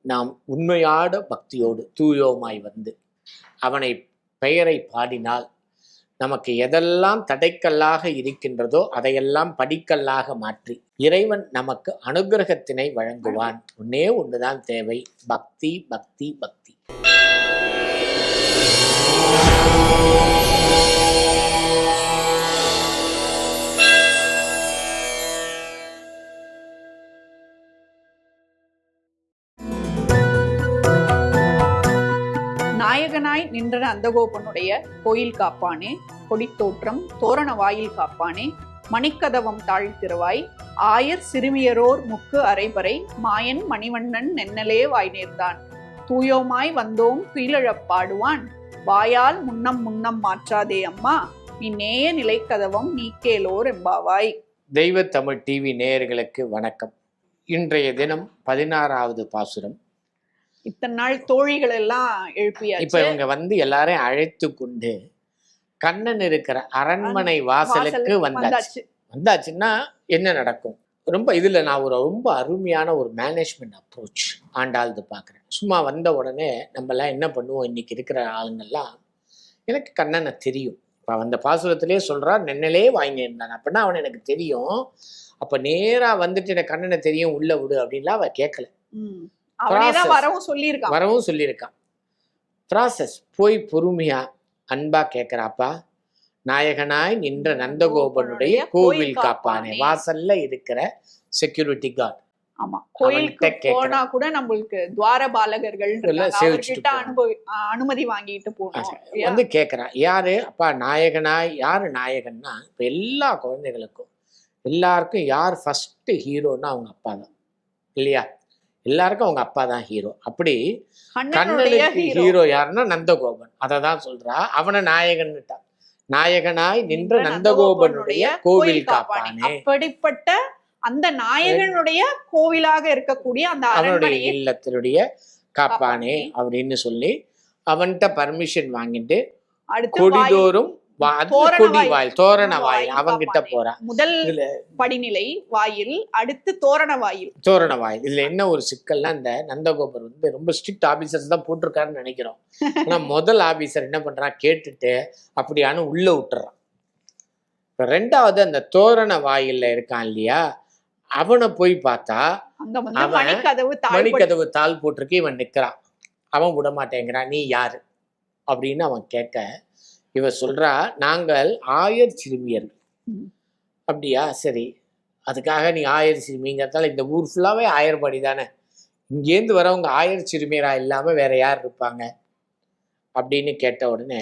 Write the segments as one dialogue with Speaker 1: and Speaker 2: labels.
Speaker 1: நாம் உண்மையாட பக்தியோடு தூயோமாய் வந்து அவனை பெயரை பாடினால் நமக்கு எதெல்லாம் தடைக்கல்லாக இருக்கின்றதோ அதையெல்லாம் படிக்கல்லாக மாற்றி இறைவன் நமக்கு அனுகிரகத்தினை வழங்குவான். ஒன்னே ஒன்றுதான் தேவை. பக்தி பக்தி பக்தி.
Speaker 2: நாயகனாய் நின்ற நந்தகோபனுடைய கோயில் காப்பானே கொடித்தோற்றம் தோரண வாயில் காப்பானே மணிக்கதவம் தாழ்த்திருவாய் ஆயர் சிறுமியரோர் முக்கு அரைபறை மாயன் மணிவண்ணன் நென்னலே வாய் நேர்ந்தான் தூயோமாய் வந்தோம் துயிலழப் பாடுவான் வாயால் முன்னம் முன்னம் மாற்றாதே அம்மா நீ நேய நிலைக்கதவம் நீக்கேலோர் எம்பாவாய்.
Speaker 1: தெய்வ தமிழ் டிவி நேயர்களுக்கு வணக்கம். இன்றைய தினம் பதினாறாவது பாசுரம்.
Speaker 2: இத்தனை நாள் தோழிகள் எல்லாம்
Speaker 1: இப்ப
Speaker 2: எழுப்பியாச்சு
Speaker 1: இவங்க வந்து எல்லாரையும் அழைத்து கொண்டு கண்ணன் இருக்கிற அரண்மனை வாசலுக்கு வந்தாச்சு.
Speaker 2: வந்தாச்சு.
Speaker 1: வந்தாச்சுன்னா என்ன நடக்கும்? ரொம்ப இதுல நான் ஒரு ரொம்ப அருமையான ஒரு மேனேஜ்மெண்ட் அப்ரோச் ஆண்டாள்து பார்க்குறேன் சும்மா வந்த உடனே நம்மலாம் என்ன பண்ணுவோம்? இன்னைக்கு இருக்கிற ஆளுங்கள்லாம் எனக்கு கண்ணனை தெரியும். இப்போ அந்த பாசுரத்திலே சொல்றா நென்னலே வாங்கி இருந்தான். அப்படின்னா அவன் எனக்கு தெரியும். அப்ப நேரா வந்துட்டு எனக்கு கண்ணனை தெரியும் உள்ள விடு அப்படின்லாம் அவ கேட்கல.
Speaker 2: வரவும் சொல்லியிருக்கான்.
Speaker 1: வரவும் சொல்லியிருக்கான். ப்ராசஸ் போய் பொறுமையா அன்பா கேட்குறாப்பா நாயகனாய் நின்ற நந்தகோபனுடைய கோவில் காப்பானே. வாசல்ல இருக்கிற செக்யூரிட்டி கார்டு
Speaker 2: ஆமா. கோயிலுக்கு. போனா கூட நம்மளுக்கு துவார பாலகர்கள்
Speaker 1: எல்லாம்
Speaker 2: இருக்காங்க.
Speaker 1: சேவிச்சுட்டு
Speaker 2: அவர்கிட்ட
Speaker 1: போகணும்.
Speaker 2: அனுபவி அனுமதி வாங்கிட்டு இல்லையா?
Speaker 1: வந்து கேட்குறான் யாரு? அப்பா நாயகனாய் யாரு நாயகன்னா? இப்போ எல்லா குழந்தைகளுக்கும் எல்லாருக்கும் யார் ஃபர்ஸ்ட் ஹீரோன்னா அவங்க அப்பா தான். இல்லையா? எல்லாருக்கும் அவங்க அப்பா தான் ஹீரோ அப்படி கண்ணனுக்கு. ஹீரோ யாருன்னா நந்தகோபன். அதை தான் சொல்றா. அவனை நாயகன்னுட்டா. நாயகனாய் நின்ற நந்தகோபனுடைய கோவில் காப்பானே.
Speaker 2: அப்படிப்பட்ட அந்த நாயகனுடைய கோவிலாக இருக்கக்கூடிய அந்த
Speaker 1: அவனுடைய இல்லத்தினுடைய காப்பானே. அப்படின்னு சொல்லி அவன்கிட்ட பர்மிஷன் வாங்கிட்டு கொடிதோறும் கொடி
Speaker 2: வாயில்.
Speaker 1: தோரண வாயில் அவங்கிட்ட. போறா.
Speaker 2: முதல் படிநிலை வாயில் அடுத்து தோரண வாயில்.
Speaker 1: தோரண வாயில். இதுல என்ன ஒரு சிக்கல்னா இந்த நந்தகோபர் வந்து ரொம்ப ஸ்ட்ரிக்ட் ஆபீசர்ஸ் தான் போட்டிருக்காருன்னு நினைக்கிறோம். ஆனா முதல் ஆபீசர் என்ன பண்றான் கேட்டுட்டு அப்படியானு உள்ள விட்டுறான். இப்ப ரெண்டாவது அந்த தோரண வாயில்ல இருக்கான் இல்லையா அவனை போய் பார்த்தா
Speaker 2: மணிக்கதவு
Speaker 1: தாள் போட்டிருக்கு இவன் நிக்கிறான். அவன் விட மாட்டேங்கிறான் நீ யாரு? அப்படின்னு அவன் கேட்க இவ சொல்றா நாங்கள் ஆயர் சிறுமியர்கள். அப்படியா? சரி. அதுக்காக நீ ஆயர் சிறுமிங்கிறதால இந்த ஊர் ஃபுல்லாவே ஆயர்படி தானே. இங்கேருந்து வரவங்க ஆயர் சிறுமியரா இல்லாம வேற யார் இருப்பாங்க? அப்படின்னு கேட்ட உடனே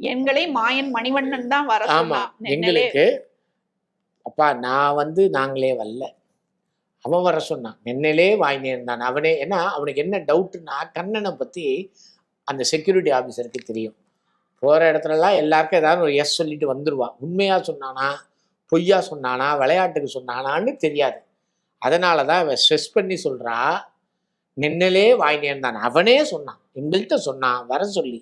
Speaker 2: எங்களை மாயன் மணிவண்ணன் தான் வர
Speaker 1: ஆமா எங்களுக்கு அப்பா நான் வந்து நாங்களே வரல அவன் வர சொன்னான். நென்னலே வாங்கினேன் அவனே ஏன்னா அவனுக்கு என்ன டவுட்னா கண்ணனை பத்தி அந்த செக்யூரிட்டி ஆஃபீஸருக்கு தெரியும். போற இடத்துலலாம் எல்லாருக்கும் ஏதாவது ஒரு எஸ் சொல்லிட்டு வந்துருவான் உண்மையா சொன்னானா பொய்யா சொன்னானா விளையாட்டுக்கு சொன்னானான்னு தெரியாது. அதனால தான் அவன் ஸ்ட்ரெஸ் பண்ணி சொல்றா நின்னலே வாங்கினேன் தான் அவனே சொன்னான். எங்கள்கிட்ட சொன்னான் வர சொல்லி.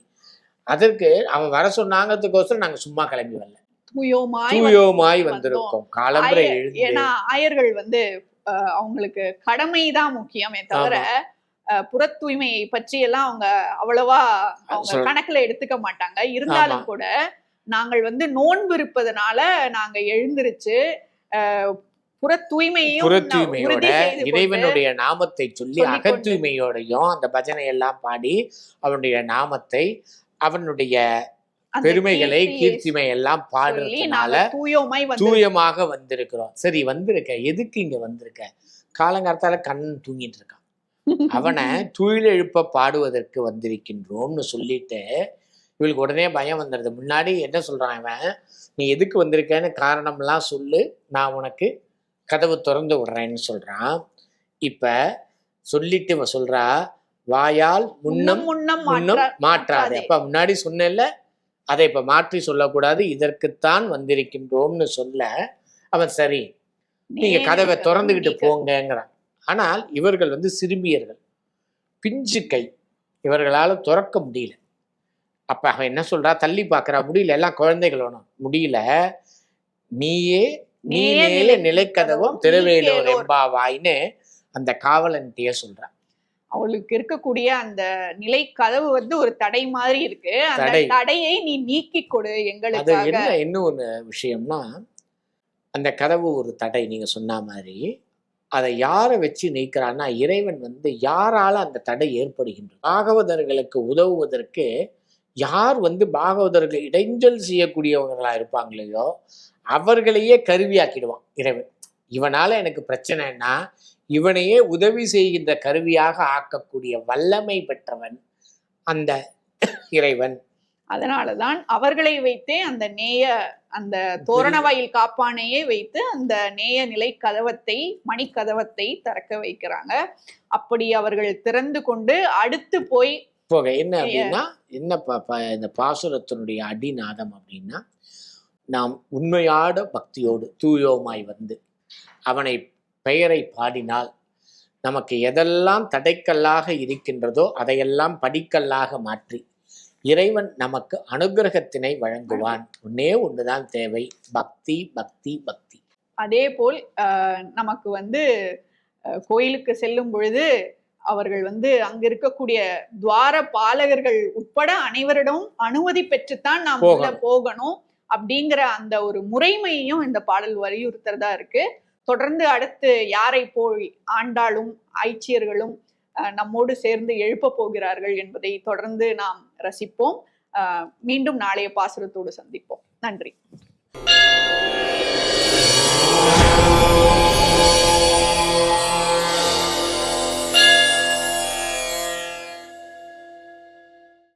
Speaker 1: அதற்கு அவன் வர சொன்னாங்கிறதுக்கோசரம் நாங்க சும்மா கிளம்பி வரல.
Speaker 2: தூயோமாய்
Speaker 1: தூயோமாய். வந்திருக்கோம். காலம்பரை
Speaker 2: ஏன்னா ஆயர்கள் வந்து அவங்களுக்கு கடமை தான் முக்கியமே தவிர புற தூய்மையை பற்றி எல்லாம் அவங்க அவ்வளவா அவங்க கணக்குல எடுத்துக்க மாட்டாங்க. இருந்தாலும். கூட நாங்கள் வந்து நோன்பு இருப்பதனால நாங்க எழுந்திருச்சு புற கொண்டு
Speaker 1: இறைவனுடைய நாமத்தை சொல்லி. அகத்தூய்மையோடையும் அந்த பஜனை எல்லாம் பாடி அவனுடைய நாமத்தை அவனுடைய பெருமைகளை கீர்த்திமை எல்லாம் பாடுறதுனால தூயமாக வந்திருக்கிறோம். சரி வந்திருக்க. எதுக்கு இங்க வந்திருக்க? காலங்காலத்தால கண்ணன் தூங்கிட்டு இருக்கான். அவனை துயிலெழுப்ப பாடுவதற்கு வந்திருக்கின்றோம்னு சொல்லிட்டு இவளுக்கு உடனே பயம் வந்துடுது. முன்னாடி என்ன சொல்றான் இவன்? நீ எதுக்கு வந்திருக்கேன்னு காரணம்லாம் சொல்லு. நான் உனக்கு கதவு திறந்து விடுறேன்னு சொல்றான். இப்ப சொல்லிட்டு இவன் சொல்றா வாயால் முன்னம்
Speaker 2: முன்னம்
Speaker 1: முன்னம்
Speaker 2: மாற்றா-
Speaker 1: மாற்றாதே. அப்ப முன்னாடி சொன்னேன்ல அதை இப்ப மாற்றி சொல்லக்கூடாது. இதற்குத்தான் வந்திருக்கின்றோம்னு சொல்ல அவன் சரி நீங்க
Speaker 2: நேரே
Speaker 1: கதவை
Speaker 2: நீக்க.
Speaker 1: போங்கங்கிறான். ஆனால் இவர்கள் வந்து சிறுமியர்கள். பிஞ்சு கை. இவர்களால திறக்க முடியல. அப்ப அவன் என்ன சொல்றா? தள்ளி பார்க்கறா. முடியல. எல்லாம் குழந்தைகள் வேணும் முடியல. நீயே
Speaker 2: நிலை
Speaker 1: நிலைக்கதவும்
Speaker 2: நீக்கேலோர்.
Speaker 1: எம்பாவாயின்னு அந்த காவலன்கிட்டயே சொல்றான்
Speaker 2: அவளுக்கு இருக்கக்கூடிய அந்த நிலை கதவு வந்து ஒரு தடை மாதிரி இருக்கு. அந்த
Speaker 1: தடை.
Speaker 2: தடையை நீ நீக்கி கொடு
Speaker 1: அது
Speaker 2: எங்களுக்காக
Speaker 1: என்ன இன்னொரு விஷயம்னா அந்த கதவு ஒரு தடை. நீங்க சொன்ன மாதிரி அதை யாரை வச்சு நீக்கிறான்னா இறைவன் வந்து யாரால அந்த தடை ஏற்படுகின்றது? பாகவதர்களுக்கு உதவுவதற்கு யார் வந்து பாகவதர்கள் இடைஞ்சல் செய்யக்கூடியவங்களா இருப்பாங்களையோ அவர்களையே கருவியாக்கிடுவான் இறைவன். இவனால எனக்கு பிரச்சனைன்னா இவனையே உதவி செய்கின்ற கருவியாக ஆக்கக்கூடிய வல்லமை பெற்றவன் அந்த இறைவன்.
Speaker 2: அதனாலதான் அவர்களை வைத்தே அந்த நேய அந்த தோரணவாயில் காப்பானையே வைத்து அந்த நேய நிலை கதவத்தை மணிக்கதவத்தை திறக்க வைக்கிறாங்க. அப்படி அவர்கள் திறந்து கொண்டு அடுத்து போய்
Speaker 1: போக என்ன அப்படின்னா என்ன இந்த பாசுரத்தினுடைய அடிநாதம் அப்படின்னா நாம் உண்மையாட பக்தியோடு தூயோமாய் வந்து அவனை பெயரை பாடினால் நமக்கு எதெல்லாம் தடைக்கல்லாக இருக்கின்றதோ அதையெல்லாம் படிக்கல்லாக மாற்றி இறைவன் நமக்கு அனுகிரகத்தினை வழங்குவான். ஒன்னே ஒண்ணுதான் தேவை. பக்தி பக்தி பக்தி.
Speaker 2: அதே போல் நமக்கு வந்து கோயிலுக்கு செல்லும் பொழுது அவர்கள் வந்து அங்க இருக்கக்கூடிய துவார பாலகர்கள் உட்பட அனைவரிடம் அனுமதி பெற்றுத்தான் நாம் உள்ள
Speaker 1: போகணும்.
Speaker 2: அப்படிங்கிற அந்த ஒரு முறைமையையும் இந்த பாடல் வலியுறுத்துறதா இருக்கு. தொடர்ந்து அடுத்து யாரை போய் ஆண்டாளும் ஐச்சியர்களும் நம்மோடு சேர்ந்து எழுப்ப போகிறார்கள் என்பதை தொடர்ந்து நாம் ரசிப்போம். அஹ், மீண்டும் நாளைய பாசுரத்தோடு சந்திப்போம். நன்றி.